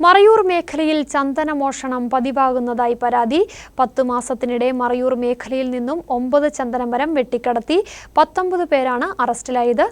മറയൂർ മേഖലയിൽ ചന്ദനമോഷണം പതിവാകുന്നതായി പരാതി. പത്ത് മാസത്തിനിടെ മറയൂർ മേഖലയിൽ നിന്നും ഒമ്പത് ചന്ദനമരം വെട്ടിക്കടത്തി പത്തൊമ്പത് പേരാണ് അറസ്റ്റിലായത്.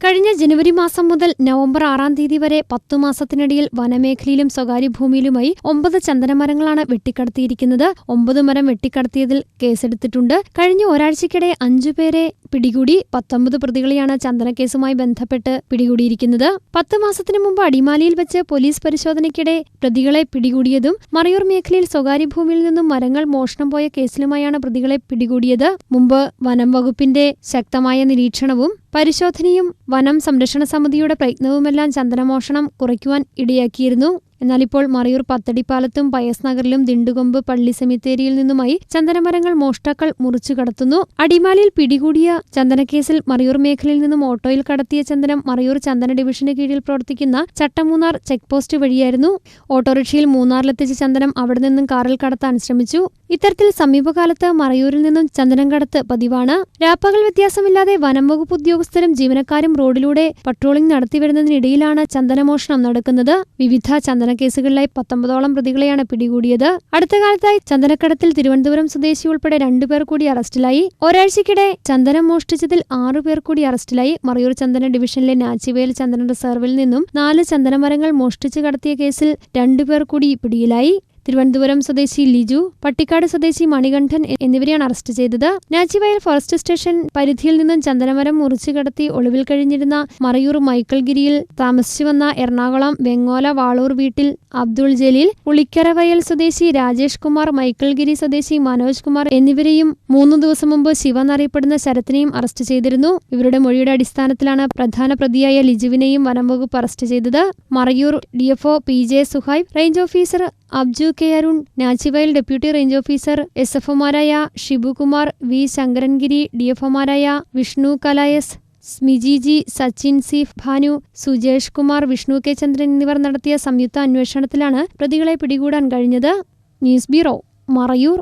കഴിഞ്ഞ ജനുവരി മാസം മുതൽ നവംബർ ആറാം തീയതി വരെ പത്തു മാസത്തിനിടയിൽ വനമേഖലയിലും സ്വകാര്യ ഭൂമിയിലുമായി ഒമ്പത് ചന്ദനമരങ്ങളാണ് വെട്ടിക്കടത്തിയിരിക്കുന്നത്. ഒമ്പത് മരം വെട്ടിക്കടത്തിയതിൽ കേസെടുത്തിട്ടുണ്ട്. കഴിഞ്ഞ ഒരാഴ്ചയ്ക്കിടെ അഞ്ചുപേരെ പിടികൂടി പത്തൊമ്പത് പ്രതികളെയാണ് ചന്ദനക്കേസുമായി ബന്ധപ്പെട്ട് പിടികൂടിയിരിക്കുന്നത്. പത്ത് മാസത്തിന് മുമ്പ് അടിമാലിയിൽ വെച്ച് പോലീസ് പരിശോധനയ്ക്കിടെ പ്രതികളെ പിടികൂടിയതും മറയൂർ മേഖലയിൽ സ്വകാര്യ ഭൂമിയിൽ നിന്നും മരങ്ങൾ മോഷണം പോയ കേസിലുമായാണ് പ്രതികളെ പിടികൂടിയത്. മുമ്പ് വനം വകുപ്പിന്റെ ശക്തമായ നിരീക്ഷണവും പരിശോധനയും വനം സംരക്ഷണ സമിതിയുടെ പ്രയത്നവുമെല്ലാം ചന്ദനമോഷണം കുറയ്ക്കുവാൻ ഇടയാക്കിയിരുന്നു. എന്നാൽ ഇപ്പോൾ മറയൂർ പത്തടിപ്പാലത്തും പയസ് നഗറിലും ദിണ്ടുകൊമ്പ് പള്ളി സെമിത്തേരിയിൽ നിന്നുമായി ചന്ദനമരങ്ങൾ മോഷ്ടാക്കൾ മുറിച്ചു കടത്തുന്നു. അടിമാലിയിൽ പിടികൂടിയ ചന്ദനക്കേസിൽ മറയൂർ മേഖലയിൽ നിന്നും ഓട്ടോയിൽ കടത്തിയ ചന്ദനം മറയൂർ ചന്ദന ഡിവിഷന് കീഴിൽ പ്രവർത്തിക്കുന്ന ചട്ടമൂന്നാർ ചെക്ക് പോസ്റ്റ് വഴിയായിരുന്നു. ഓട്ടോറിക്ഷയിൽ മൂന്നാറിലെത്തിച്ച ചന്ദനം അവിടെ നിന്നും കാറിൽ കടത്താൻ ശ്രമിച്ചു. ഇത്തരത്തിൽ സമീപകാലത്ത് മറയൂരിൽ നിന്നും ചന്ദനം കടത്ത് പതിവാണ്. രാപ്പകൽ വ്യത്യാസമില്ലാതെ വനം വകുപ്പ് ഉദ്യോഗസ്ഥരും ജീവനക്കാരും റോഡിലൂടെ പട്രോളിംഗ് നടത്തിവരുന്നതിനിടയിലാണ് ചന്ദനമോഷണം നടക്കുന്നത്. വിവിധ ചന്ദന കേസുകളിലായി പത്തൊമ്പതോളം പ്രതികളെയാണ് പിടികൂടിയത്. അടുത്ത കാലത്തായി ചന്ദനക്കടത്തിൽ തിരുവനന്തപുരം സ്വദേശി ഉൾപ്പെടെ രണ്ടുപേർ കൂടി അറസ്റ്റിലായി. ഒരാഴ്ചക്കിടെ ചന്ദനം മോഷ്ടിച്ചതിൽ ആറുപേർ കൂടി അറസ്റ്റിലായി. മറയൂർ ചന്ദന ഡിവിഷനിലെ നാച്ചിവേൽ ചന്ദന റിസർവിൽ നിന്നും നാല് ചന്ദനമരങ്ങൾ മോഷ്ടിച്ചു കടത്തിയ കേസിൽ രണ്ടുപേർ കൂടി പിടിയിലായി. തിരുവനന്തപുരം സ്വദേശി ലിജു പട്ടിക്കാട് സ്വദേശി മണികണ്ഠൻ എന്നിവരെയാണ് അറസ്റ്റ് ചെയ്തത്. നാച്ചിവയൽ ഫോറസ്റ്റ് സ്റ്റേഷൻ പരിധിയിൽ നിന്നും ചന്ദനമരം മുറിച്ചു കടത്തി ഒളിവിൽ കഴിഞ്ഞിരുന്ന മറയൂർ മൈക്കിൾഗിരിയിൽ താമസിച്ചു വന്ന എറണാകുളം വെങ്ങോല വാളൂർ വീട്ടിൽ അബ്ദുൾ ജലീൽ ഉളിക്കരവയൽ സ്വദേശി രാജേഷ് കുമാർ മൈക്കിൾഗിരി സ്വദേശി മനോജ് കുമാർ എന്നിവരെയും മൂന്നു ദിവസം മുമ്പ് ശിവ എന്നറിയപ്പെടുന്ന ശരത്തിനെയും അറസ്റ്റ് ചെയ്തിരുന്നു. ഇവരുടെ മൊഴിയുടെ അടിസ്ഥാനത്തിലാണ് പ്രധാന പ്രതിയായ ലിജുവിനെയും വനം വകുപ്പ് അറസ്റ്റ് ചെയ്തത്. Marayoor DFO P J Suhaib range officer Abju K Arun Nachivayal deputy range officer S F ഒമാരായ Shibukumar V Sankarangiri D F ഒമാരായ Vishnu കലായസ് സ്മിജിജി സച്ചിൻ സി ഭാനു സുജേഷ് കുമാർ വിഷ്ണു കെ ചന്ദ്രൻ എന്നിവർ നടത്തിയ സംയുക്ത അന്വേഷണത്തിലാണ് പ്രതികളെ പിടികൂടാൻ കഴിഞ്ഞത്. News bureau Marayoor.